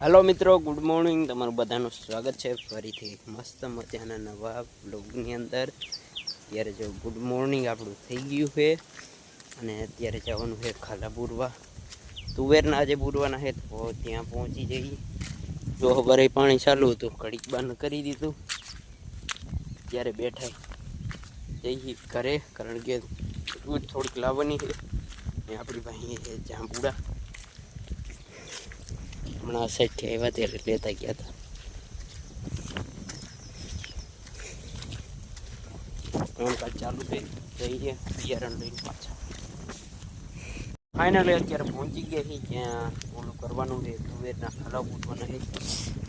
હાલો મિત્રો good morning તમારું બધાનું સ્વાગત છે. ફરીથી મસ્ત મજાના નવા બ્લોગની અંદર. અત્યારે જો ગુડ મોર્નિંગ આપણું થઈ ગયું છે અને અત્યારે જવાનું છે ખાલા બુરવા. તુવેરના આજે બુરવાના છે, તો ત્યાં પહોંચી જઈએ જો ખબર પાણી ચાલુ હતું કડીક બંધ કરી દીધું. ત્યારે બેઠા જઈએ ઘરે, કારણ કે દૂધ થોડીક લાવવાની છે. આપણી પાસે જાંબુડા. હમણાં સાઈડથી આવ્યા ત્યારે લેતા ગયા હતા. કામકાજ ચાલુ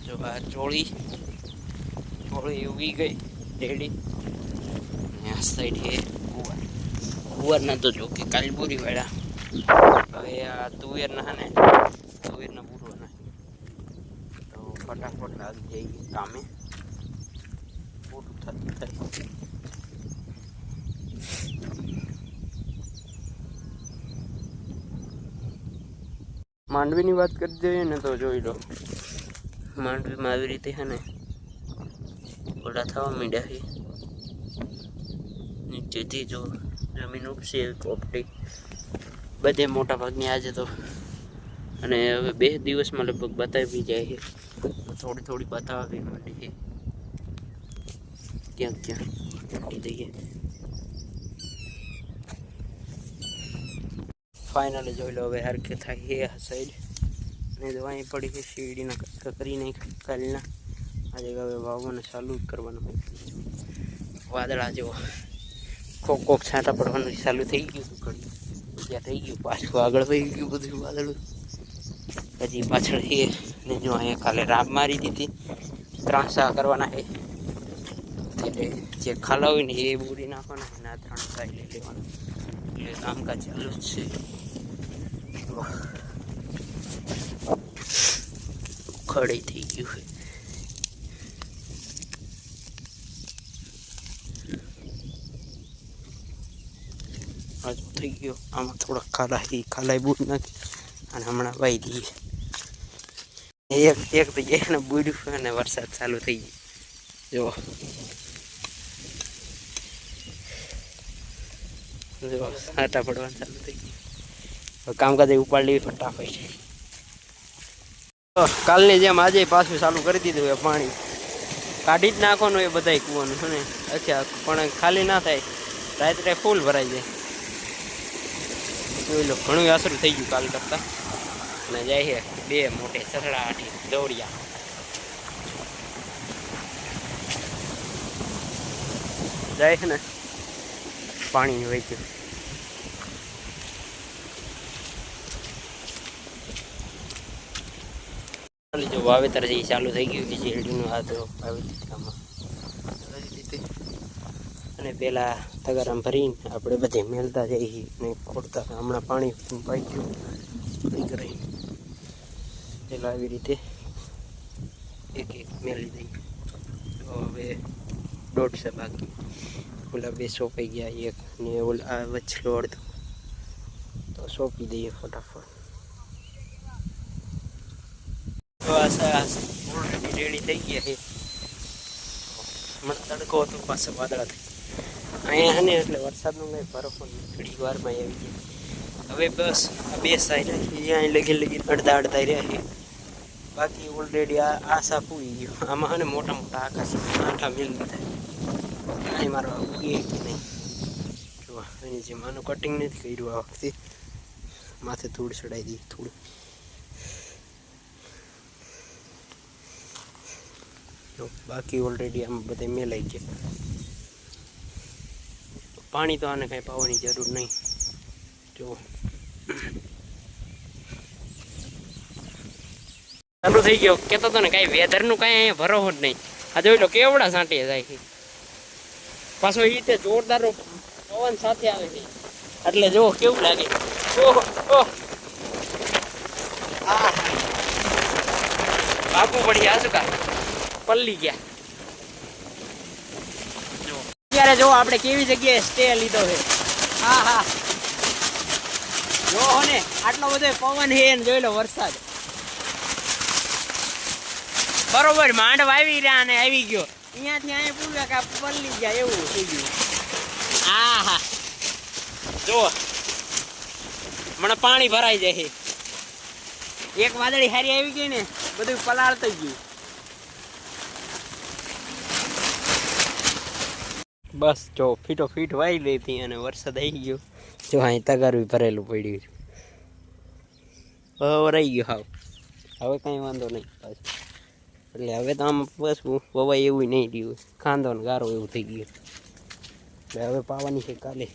જો આ ચોળી ચોળી ઉગી ગઈ ડેડી આ સાઈડ છે ગુવાર. ગુવારના તો જો કે કાલબુરી વાળા હવે આ તુવેરના તુવેરના ફટાફટ લાગી જઈએ કામે માંડવીની વાત કરી દઈએ ને તો જોઈ લો. માંડવીમાં આવી રીતે છે ને, ઓલા થવા માંડ્યા છે. નીચેથી જો જમીન ઉપસી કોપટી બધે મોટા ભાગની આજે તો, અને હવે બે દિવસમાં લગભગ બતાવી જાય છે. થોડી થોડી બતાવવી માંડી છે ક્યાં? ક્યાંક કાઢી ફાઇનલી જોઈ લો, હવે હરકે થાય એ સાઈડ અને દવાઈ પડી છે શીરડીના કટકા કરીને કાલના. આજે હવે વાવવાનું ચાલુ કરવાનું વાદળા જેવો. કોક કોક છાંટા પડવાનું ચાલુ થઈ ગયું હતું ઘડી ત્યાં થઈ ગયું, પાછું આગળ થઈ ગયું બધું વાદળું. પછી પાછળ છે. ને જો અહીંયા કાલે રાબ મારી દીધી. ત્રણ સા કરવાના છે એટલે જે ખાલા હોય ને એ બૂરી નાખવાના ત્રણ સા લઈ લેવાના. એટલે કામકાજ ચાલુ જ છે. ખડી થઈ ગયું છે. થઈ ગયો. આમાં થોડાક ખાલા એ ખાલાઈ બૂટ નાખી. અને હમણાં વાઈ દઈએ. એક એક તો એને બુડ્યું અને વરસાદ ચાલુ થઈ ગયો. જો. જો, આટા પડવાનું ચાલુ થઈ ગયું. કામકાજ ઉપાડી લેવી ફટાફટ કાલની જેમ આજે પાછું ચાલુ કરી દીધું એ પાણી. કાઢી જ નાખવાનું એ બધાય કૂવાનું છે ને? અચ્છા, પણ ખાલી ના થાય. રાત્રે ફૂલ ભરાઈ જાય. જોઈ લો, ઘણું આસરું થઈ ગયું કાલ કરતાં. અને જાય બે મોટે સરળા આઠી દોડિયા. જાય છે ને, પાણી હોય છે જો વાવેતર છે ચાલુ થઈ ગયું છે હેડીનું આ તો અને પેલા તગારામ ભરીને આપણે બધે મેલતા જઈએ ને ખોડતા, હમણાં પાણી પાઈ ગયું પાણી કરી પેલા આવી રીતે એક એક મેળવી દઈએ તો હવે દોઢસો બાકી ઓલા બે સોંપાઈ ગયા, એક ને ઓલા આ વચ્ચેલો અડધો. તો સોંપી દઈએ ફટાફટ. તો આ રેડી થઈ ગયા છે. મને તડકો હતો, પાછા વાદળા થઈ અહીંયા ને એટલે વરસાદનો કંઈ નહીં ઘડી વારમાં આવી હવે બસ આ બે સાઈડ અહીંયા લગી લગી અડધા અડધા રહ્યા છે. બાકી ઓલરેડી આ આ ઉગી ગયું આમાં અને મોટા મોટા આકાશ આઠા મિલ થાય. અહીં મારો ઉગી કે નહીં. જો, એની જેમ આનું કટિંગ નથી કર્યું આ વખતે. માથે ધૂળ ચડાવી દઈએ થોડું બાકી ઓલરેડી આમ બધે મેલાઈ ગયા. પાણી તો આને કાંઈ પાવાની જરૂર નહીં. જો. થઈ ગયો. કેતો હતો ને કાંઈ વેધરનું કાંઈ ભરોસો જ નહીં. આ જોઈ લો કેવડા સાંટીએ જાય છે. પાછો એ રીતે જોરદાર પવન સાથે આવે છે. એટલે જો કેવું લાગે. ઓહો, ઓહ. બાપુ પડી આ શું પલ્લી ગયા. અત્યારે જો આપણે કેવી જગ્યાએ સ્ટે લીધો છે. હા હા. જો ને, આટલો બધો પવન ને જોઈ લો વરસાદ. બરોબર માંડ વાવી રહ્યા અને આવી ગયો. અહીંયાથી અહીંયા પૂરા કા પલ્લી જાય એવું થઈ ગયું. હા હા જો મને પાણી ભરાઈ જાય. એક વાદળી હારી આવી ગઈ ને બધું પલાળ થઈ ગયું. બસ જો ફીટો ફીટ વાઈ ગઈ હતી અને વરસાદ આવી ગયો. જો અહીં તગારું ભરેલું પડ્યું છે. રહી ગયો હાવ. હવે કાંઈ વાંધો નહીં. પાછું એટલે હવે તો આમ બસ વવાય એવું નહીં રહ્યું. ખાંદો ને ગારો એવું થઈ ગયું. એટલે હવે પાવાની છે કાલે.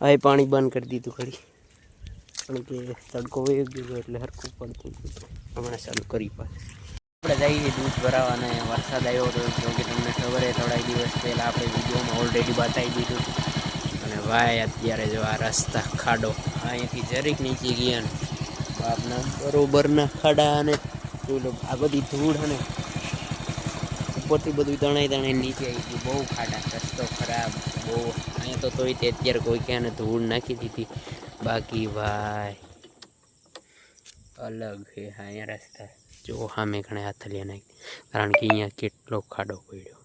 હવે પાણી બંધ કરી દીધું ખરી. પણ કે તડકો વહી ગયો એટલે હરખું પડતું. હમણાં ચાલુ કરી પાસે આપણે જઈએ દૂધ ભરાવા અને વરસાદ આવ્યો હતો જો કે તમને ખબર છે થોડા દિવસ પહેલાં આપણે વિડીયોમાં ઓલરેડી બતાવી દીધું. અને ભાઈ, અત્યારે જો આ રસ્તા ખાડો. અહીંયાથી જરીક નીચે ગયા ને. બાપના બરોબરના ખાડા અને આ બધી ધૂળ અને ઉપરથી બધું તણાઈ તણાઈ નીચે આવી ગયું. બહુ ખાડા, રસ્તો ખરાબ, બહુ. અહીંયા તો તોય તે અત્યારે કોઈ ક્યાં ધૂળ નાખી દીધી. બાકી ભાઈ, અલગ છે અહીંયા રસ્તા. જો સામે ઘણા હાથલિયા નાખી કારણ કે અહીંયા કેટલો ખાડો પડ્યો.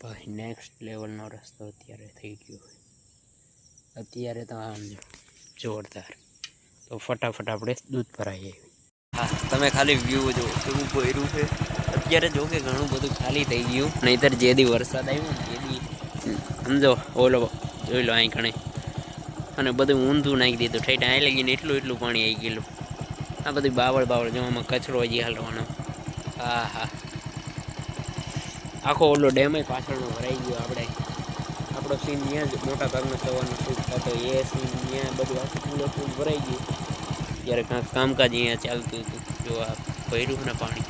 ભાઈ નેક્સ્ટ લેવલનો રસ્તો અત્યારે થઈ ગયો અત્યારે તો આમ જોરદાર. તો ફટાફટ આપણે દૂધ ભરાઈએ. હા, તમે ખાલી વ્યૂ જો કેવું ભર્યું છે. અત્યારે જો કે ઘણું બધું ખાલી થઈ ગયું. નહીતર જે દી વરસાદ આવ્યો ને જે દી સમજો, ઓલો, જોઈ લો અહીં ઘણે. અને બધું ઊંધું નાખી દીધું. ઠેઠ અહીં લગીને એટલું એટલું પાણી આવી ગયેલું. આ બધું બાવળ બાવળ જો આમાં કચરો હજી હાલવાનો. હા હા. આખો ઓલો ડેમ પાછળનો ભરાઈ ગયો આપણે. આપણો સીન ત્યાં જ, મોટા ભાગનો થવાનો શૂટ થતો એ સીન ત્યાં બધું આખું ફૂલ ભરાઈ ગયું. ત્યારે કાંઈક કામકાજ અહીંયા ચાલતું હતું, જો આ ભર્યું ને પાણી.